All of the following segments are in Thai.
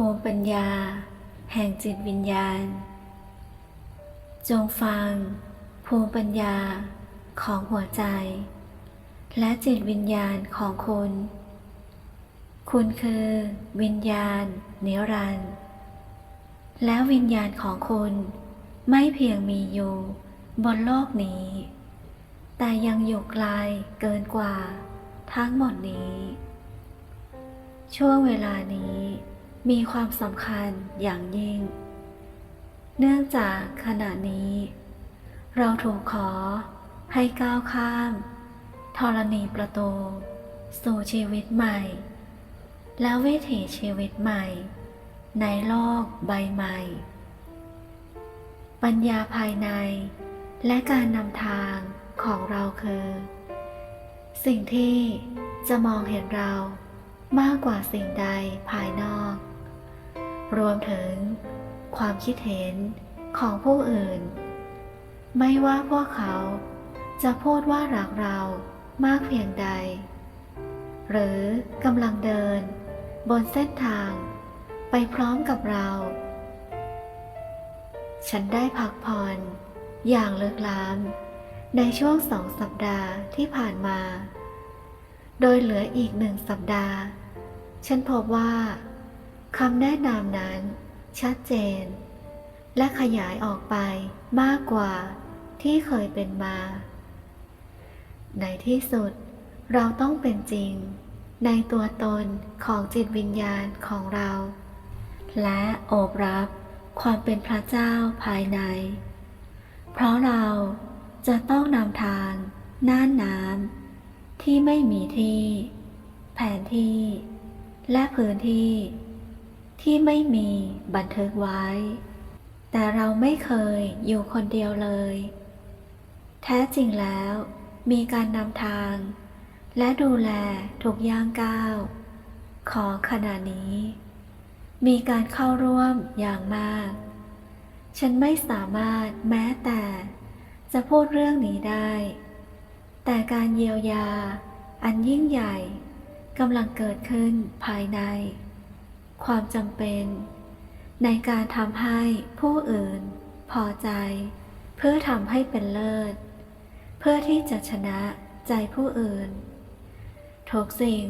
ภูมิปัญญา แห่งจิตวิญญาณ จงฟัง ภูมิปัญญาของหัวใจ และจิตวิญญาณของคุณ คุณคือวิญญาณนิรันดร์แล้ววิญญาณของคุณไม่เพียงมีอยู่บนโลกนี้ แต่ยังอยู่ไกลเกินกว่าทั้งหมดนี้ ช่วงเวลานี้ มีความสำคัญอย่างยิ่ง เนื่องจากขณะนี้ เราถูกขอให้ก้าวข้ามธรณีประตู สู่ชีวิตใหม่ และวิถีชีวิตใหม่ ในโลกใบใหม่ ปัญญาภายในและการนำทางของเราคือ สิ่งที่จะมองเห็นเรามากกว่าสิ่งใดภายนอก รวมถึงความคิดเห็นของผู้อื่น ไม่ว่าพวกเขาจะพูดว่ารักเรามากเพียงใด หรือกำลังเดิน บนเส้นทาง ไปพร้อมกับเรา ฉันได้พักผ่อนอย่างเลิกล้ำในช่วงสองสัปดาห์ที่ผ่านมา โดยเหลืออีกหนึ่งสัปดาห์ ฉันพบว่า คำแนะนำนั้น ชัดเจน และขยายออกไปมากกว่าที่เคยเป็นมา ในที่สุดเราต้องเป็นจริง ในตัวตนของจิตวิญญาณของเรา และโอบรับความเป็นพระเจ้าภายใน เพราะเราจะต้องนำทางน่านน้ำที่ไม่มีที่ แผนที่ และพื้นที่ ที่ไม่มีบันทึกไว้ แต่เราไม่เคยอยู่คนเดียวเลย แท้จริงแล้ว มีการนำทาง และดูแลทุกย่างก้าวของขณะนี้ มีการเข้าร่วมอย่างมาก ฉันไม่สามารถแม้แต่ จะพูดเรื่องนี้ได้ แต่การเยียวยา อันยิ่งใหญ่กำลังเกิดขึ้นภายใน ความจำเป็น ในการทำให้ผู้อื่น พอใจ เพื่อทำให้เป็นเลิศ เพื่อที่จะชนะใจผู้อื่น ทุกสิ่ง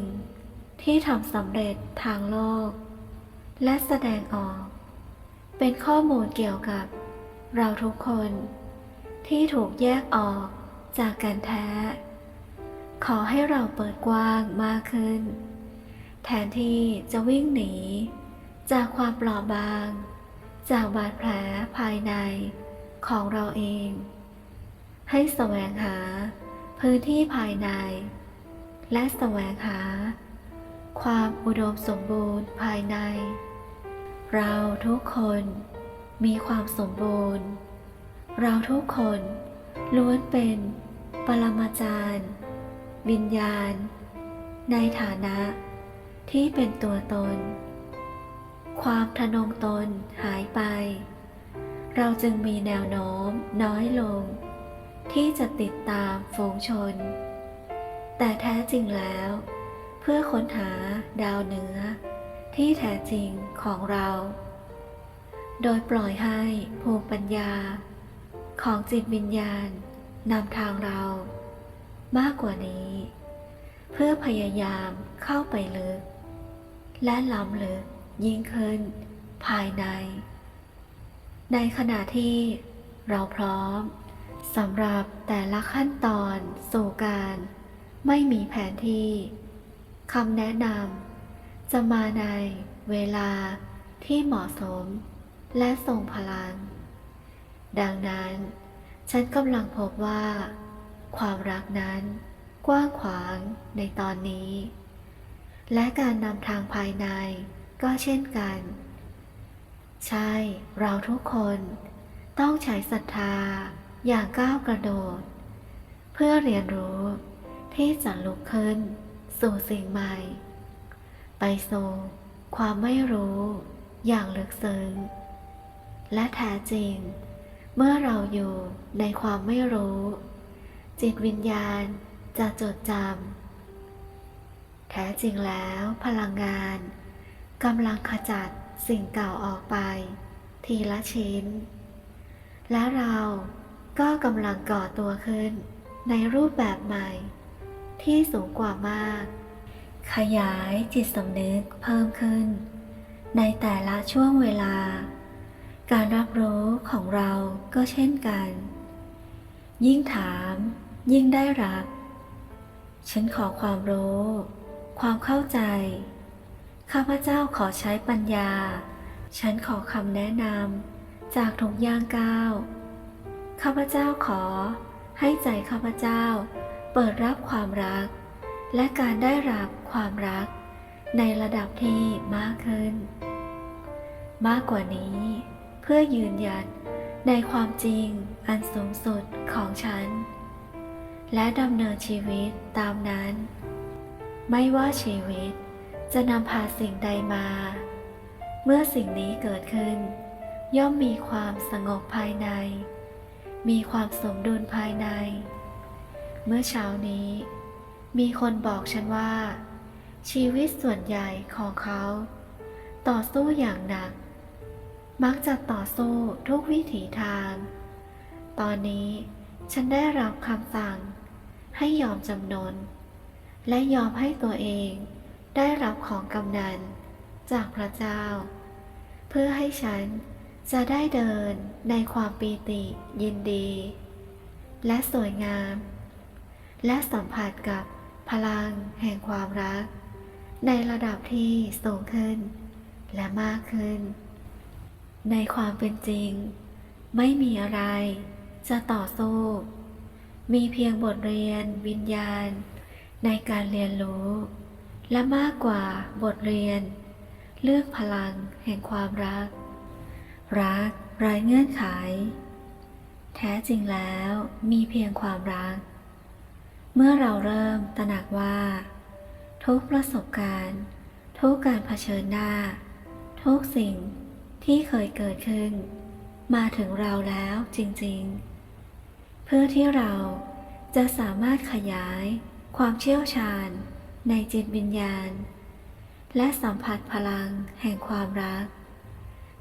ที่ทำสำเร็จทางโลก และแสดงออก เป็นข้อมูลเกี่ยวกับ เราทุกคน ที่ถูกแยกออกจากกันแท้ ขอให้เราเปิดกว้างมากขึ้น แทนที่จะวิ่งหนี จากความเปราะบาง จากบาดแผลภายในของเราเอง ให้แสวงหาพื้นที่ภายใน และแสวงหา ความอุดมสมบูรณ์ภายใน เราทุกคนมีความสมบูรณ์ เราทุกคนล้วนเป็นปรมาจารย์ วิญญาณ ในฐานะ ที่เป็นตัวตน ความทะนงตนหายไป เราจึงมีแนวโน้มน้อยลง ที่จะติดตามฝูงชน แต่แท้จริงแล้ว เพื่อค้นหาดาวเหนือ ที่แท้จริงของเรา โดยปล่อยให้ภูมิปัญญา ของจิตวิญญาณนำทางเรา มากกว่านี้ เพื่อพยายามเข้าไปลึก และล้ำลึกยิ่งขึ้น ภายใน ในขณะที่เราพร้อมสำหรับแต่ละขั้นตอนสู่การ ไม่มีแผนที่คำแนะนำจะมาในเวลาที่เหมาะสมและทรงพลัง ดังนั้น ฉันกำลังพบว่า ความรักนั้นกว้างขวางในตอนนี้ และการนำทางภายในก็เช่นกัน ใช่ เราทุกคนต้องใช้ศรัทธาอย่างก้าวกระโดด เพื่อเรียนรู้ที่จะลุกขึ้น สู่สิ่งใหม่ ไปสู่ความไม่รู้อย่างลึกซึ้งและแท้จริง เมื่อเราอยู่ในความไม่รู้ จิตวิญญาณจะจดจำ แท้จริงแล้วพลังงานกำลังขจัดสิ่งเก่าออกไป ทีละชิ้น และเราก็กำลังก่อตัวขึ้นในรูปแบบใหม่ ที่สูงกว่ามาก ขยายจิตสำนึกเพิ่มขึ้น ในแต่ละช่วงเวลา การรับรู้ของเราก็เช่นกัน ยิ่งถาม ยิ่งได้รับ ฉันขอความรู้ ความเข้าใจ ข้าพเจ้าขอใช้ปัญญา ฉันขอคำแนะนำจากทุกย่างก้าว ข้าพเจ้าขอให้ใจข้าพเจ้า เปิดรับความรัก และการได้รับความรัก ในระดับที่มากขึ้น มากกว่านี้ เพื่อยืนยันในความจริงอันสูงสุดของฉัน และดำเนินชีวิตตามนั้น ไม่ว่าชีวิตจะนำพาสิ่งใดมา เมื่อสิ่งนี้เกิดขึ้น ย่อมมีความสงบภายใน มีความสมดุลภายใน เมื่อเช้านี้ มีคนบอกฉันว่า ชีวิตส่วนใหญ่ของเขา ต่อสู้อย่างหนัก มักจะต่อสู้ทุกวิถีทาง ตอนนี้ฉันได้รับคำสั่งให้ยอมจำนน และยอมให้ตัวเองได้รับของกำนันจากพระเจ้า เพื่อให้ฉันจะได้เดินในความปีติยินดี และสวยงาม และสัมผัสกับพลังแห่งความรัก ในระดับที่สูงขึ้น และมากขึ้น ในความเป็นจริง ไม่มีอะไรจะต่อสู้ มีเพียงบทเรียนวิญญาณ ในการเรียนรู้ และมากกว่าบทเรียน เลือกพลังแห่งความรัก รักไร้เงื่อนไข แท้จริงแล้วมีเพียงความรัก เมื่อเราเริ่มตระหนักว่า ทุกประสบการณ์ ทุกการเผชิญหน้า ทุกสิ่งที่เคยเกิดขึ้น มาถึงเราแล้วจริงๆ เพื่อที่เราจะสามารถขยาย ความเชี่ยวชาญ ในจิตวิญญาณ และสัมผัสพลังแห่งความรัก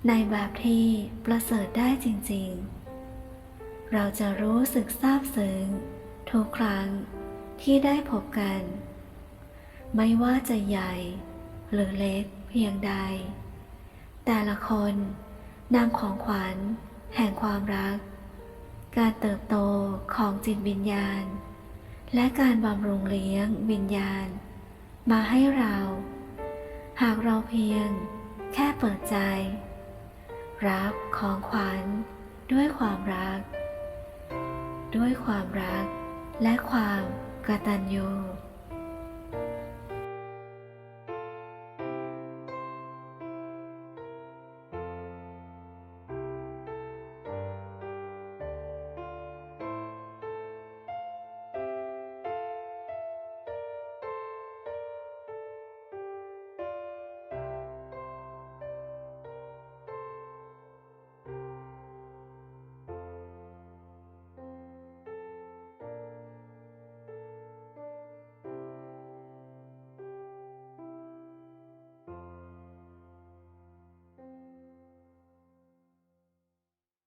ในแบบที่ประเสริฐได้จริง ๆ เราจะรู้สึกซาบซึ้งทุกครั้งที่ได้พบกัน ไม่ว่าจะใหญ่หรือเล็กเพียงใด แต่ละคนนำของขวัญ แห่งความรัก การเติบโตของจิตวิญญาณ และการบำรุงเลี้ยงวิญญาณ มาให้เรา หากเราเพียง แค่เปิดใจ รับของขวัญด้วยความรัก ด้วยความรักและความกตัญญู